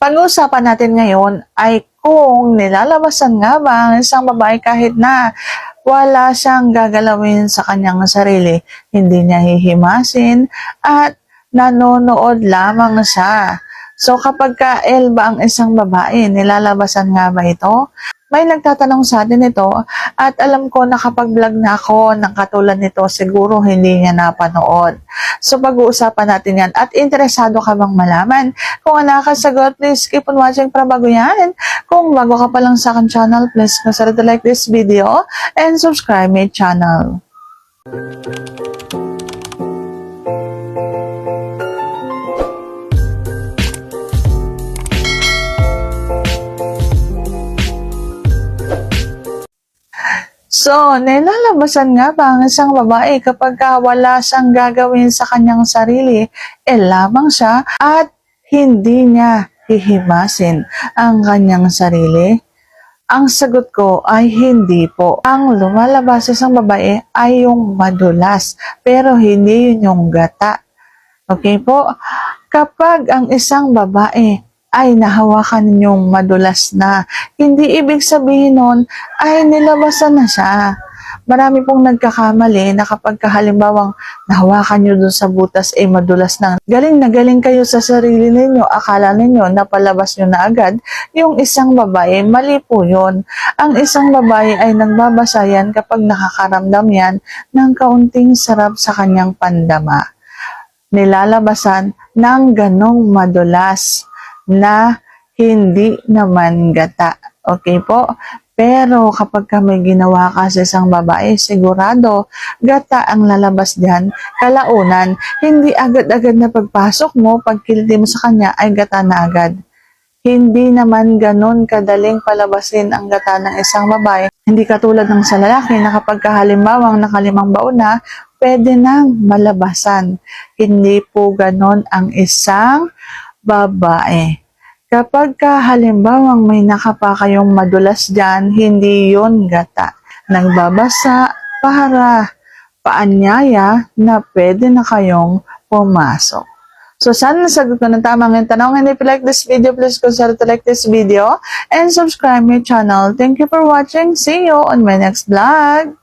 Pag-uusapan natin ngayon ay kung nilalabasan nga ba ang isang babae kahit na wala siyang gagalawin sa kanyang sarili, hindi niya hihimasin at nanonood lamang siya. So kapag ka L ba ang isang babae, nilalabasan nga ba ito? May nagtatanong sa atin ito at alam ko nakapag-vlog na ako ng katulad nito, siguro hindi niya napanood. So pag-uusapan natin yan at interesado ka bang malaman? Kung wala ka sagot, please keep on watching para bago yan. Kung bago ka pa lang sa akin channel, please consider to like this video and subscribe my channel. So, nilalabasan nga ba ang isang babae kapag ka wala siyang gagawin sa kanyang sarili, eh lamang siya at hindi niya hihimasin ang kanyang sarili? Ang sagot ko ay hindi po. Ang lumalabas sa isang babae ay yung madulas, pero hindi yun yung gata. Okay po? Kapag ang isang babae ay nahawakan ninyong madulas na, hindi ibig sabihin nun ay nilabasan na siya. Marami pong nagkakamali na kapag halimbawang nahawakan nyo dun sa butas ay madulas na. Galing na galing kayo sa sarili ninyo. Akala ninyo napalabas nyo na agad. Yung isang babae, mali po yun. Ang isang babae ay nagbabasayan kapag nakakaramdam yan ng kaunting sarap sa kanyang pandama. Nilalabasan ng ganong madulas na hindi naman gata. Okay po? Pero kapag ka may ginawa ka sa isang babae, sigurado gata ang lalabas diyan. Kalaunan, hindi agad-agad na pagpasok mo, pagkiliti mo sa kanya, ay gata na agad. Hindi naman ganon kadaling palabasin ang gata ng isang babae. Hindi katulad ng sa lalaki na kapag kahalimbawang nakalimang baon na, pwede nang malabasan. Hindi po ganon ang isang babae. Kapag ka halimbawang may nakapa kayong madulas dyan, hindi yon gata. Nagbabasa para paanyaya na pwede na kayong pumasok. So, sana nasagot ko ng tamang yung tanong. And if you like this video, please consider to like this video and subscribe my channel. Thank you for watching. See you on my next vlog.